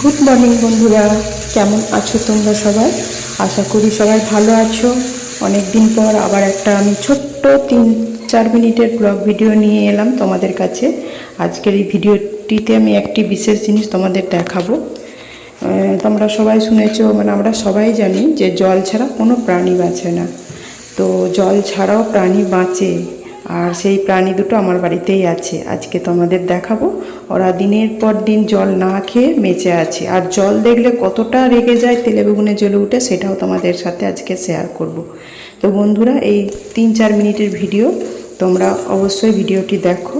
Good morning বন্ধুরা। কেমন আছো তোমরা সবাই? আশা করি সবাই ভালো আছো। অনেক দিন পর আবার একটা আমি ছোট্ট তিন, চার মিনিটের ব্লগ ভিডিও নিয়ে এলাম তোমাদের কাছে। আজকের এই ভিডিওটিতে আমি একটি বিশেষ জিনিস তোমাদের দেখাবো। তোমরা সবাই শুনেছো মানে আমরা সবাই জানি যে জল ছাড়া কোনো প্রাণী বাঁচে না। তো জল ছাড়াও প্রাণী বাঁচে। আর সেই প্রাণী দুটো আমার বাড়িতেই আছে। আজকে তোমাদের দেখাবো। ওরা দিনের পর দিন জল না খেয়ে বেঁচে আছে। আর জল দেখলে কতটা রেগে যায়, তেলে বেগুনে জ্বলে উঠে, সেটাও তোমাদের সাথে আজকে শেয়ার করব। তো বন্ধুরা, এই তিন চার মিনিটের ভিডিও তোমরা অবশ্যই ভিডিওটি দেখো।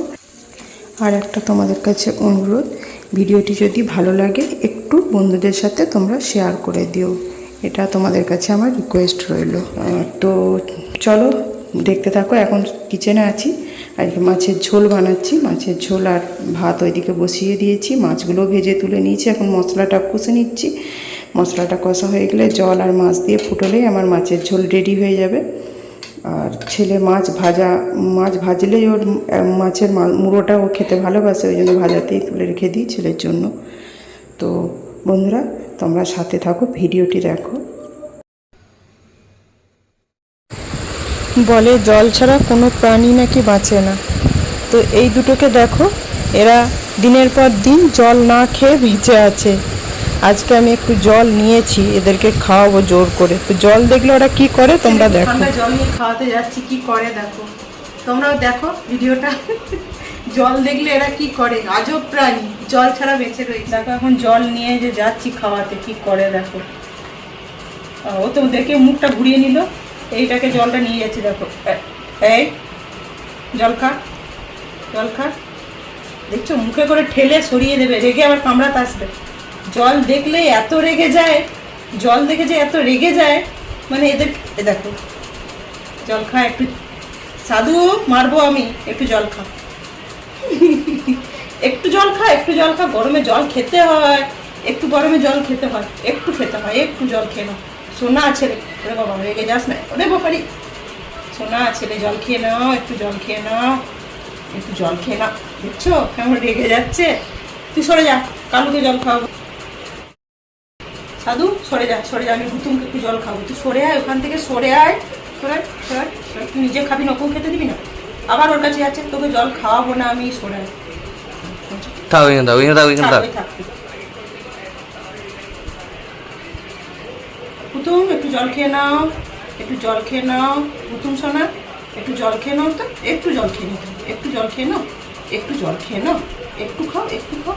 আর একটা তোমাদের কাছে অনুরোধ, ভিডিওটি যদি ভালো লাগে, একটু বন্ধুদের সাথে তোমরা শেয়ার করে দিও। এটা তোমাদের কাছে আমার রিকোয়েস্ট রইল। তো চলো দেখতে থাকো, এখন কিচেনে আছি। আর মাছের ঝোল বানাচ্ছি, মাছের ঝোল আর ভাত ওইদিকে বসিয়ে দিয়েছি। মাছগুলো ভেজে তুলে নিয়েছি, এখন মশলাটা কষে নিচ্ছি। মশলাটা কষা হয়ে গেলে জল আর মাছ দিয়ে ফুটলেই আমার মাছের ঝোল রেডি হয়ে যাবে। আর ছেলে মাছ ভাজা, মাছ ভাজলেই ওর মাছের মুড়োটা ও খেতে ভালোবাসে, ওই জন্য ভাজাতেই তুলে রেখে দিই ছেলের জন্য। তো বন্ধুরা, তোমরা সাথে থাকো, ভিডিওটি দেখো। বলে, জল ছাড়া কোনো প্রাণী নাকি বাঁচে না। তো এই দুটোকে দেখো, এরা দিনের পর দিন জল না খেয়ে বেঁচে আছে। আজকে আমি একটু জল নিয়েছি, এদেরকে খাওয়াবো জোর করে। তো জল দেখলে ওরা কি করে, তোমরা দেখো। জল নিয়ে খাওয়াতে যাচ্ছি, কি করে দেখো? তোমরাও দেখো ভিডিওটা। জল দেখলে এরা কি করে? আজব প্রাণী। জল ছাড়া বেঁচে রয়েছে। দেখো, এখন জল নিয়ে যে যাচ্ছি খাওয়াতে, কি করে দেখো? ও তো দেখে মুখটা ঘুরিয়ে নিল। এইটাকে জলটা নিয়ে যাচ্ছি, দেখো। এই, জল খা জল খা। দেখছ, মুখে করে ঠেলে সরিয়ে দেবে, রেগে আবার কামড়াতে আসবে। জল দেখলে এত রেগে যায়, জল দেখে যে এত রেগে যায় মানে এদের, এ দেখো। জল খা, একটু সাধু মারবো আমি, একটু জল খা। একটু জল খা, একটু জল খা, গরমে জল খেতে হয়, একটু গরমে জল খেতে হয়, একটু খেতে হয়, একটু জল খেয়ে নাও। সোনা ছেলে। ওরে বাবা রেগে যাস না। ওরে বাবারি সোনা ছেলে জল খেয়ে নাও একটু জল খেয়ে নাও একটু জল খেয়ে নাও। দেখছ? কেমন রেগে যাচ্ছে। তুই সরে যা কালুকে জল খাওয়াবো। সাধু সরে যা সরে যা আমি ভুতুমকে একটু জল খাব তুই সরে আয় ওখান থেকে সরে আয়। সরে সরে। তুই নিজে খাবি না ওকেও খেতে দিবি না। আবার ওর কাছে যাচ্ছে তোকে জল খাওয়াবো না আমি সরে আয়। থাক ওইখানে থাক ওইখানে থাক ওইখানে থাক। পুতুম একটু জল খেয়ে নাও একটু জল খেয়ে নাও পুতুম সোনা একটু জল খেয়ে নাও তো একটু জল খেয়ে নাও তুমি, একটু জল খেয়ে নাও একটু জল খেয়ে নাও একটু খাও একটু খাও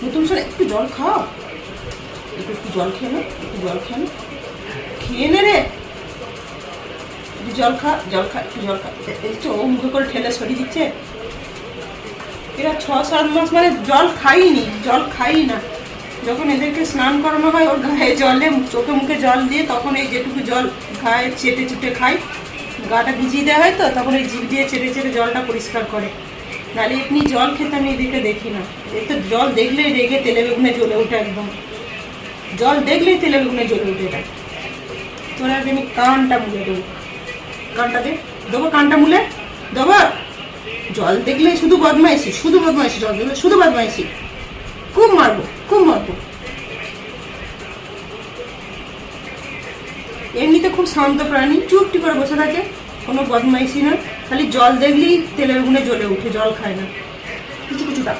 পুতুম সোনা একটু জল খাও একটু একটু জল খেয়ে নাও একটু জল খেয়ে নাও খেয়ে নে রে একটু জল খা জল খা একটু জল খা এ- এই তো ও মুখে করে ঠেলে সরিয়ে দিচ্ছে এরা ছ সাত মাস মানে জল খাইনি জল খাই না যখন এদেরকে স্নান করানো হয়, ওর গায়ে জলে, চোখে মুখে জল দিয়ে তখন এই যেটুকু জল গায়ে চেটে চুটে খাই গাটা ভিজিয়ে দেওয়া হয় তো, তখন এই জিভ দিয়ে চেটে চেটে জলটা পরিষ্কার করে। নাহলে এমনি জল খেতে আমি এদিকে দেখি না। এই তো জল দেখলেই রেগে তেলে বেগুনে জ্বলে ওঠে একদম। জল দেখলেই তেলে বেগুনে জ্বলে উঠে এটা। তোরা আমি কানটা মুলে দেবো। কানটা দে। দেবো কানটা মুলে। দেবো? জল দেখলে শুধু বদমাইশি শুধু বদমাইশি, জল দেখলে শুধু বদমাইশি। খুব মারবো খুব মারবো এমনিতে খুব শান্ত প্রাণী, চুপটি করে বসে থাকে, কোনো বদমাইশি না। খালি জল দেখলেই তেলের গুণে জ্বলে উঠে, জল খায় না। কিছু কিছু ডাক।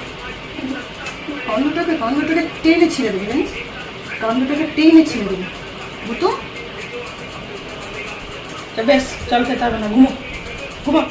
কন্ডটাকে কন্ডটাকে টেনে ছিঁড়ে দেবে, জানিস? কন্ডটাকে টেনে ছিঁড়ে দেবে। বুতো তা বেশ জল খেতে হবে না, ঘুমো। ঘুমো।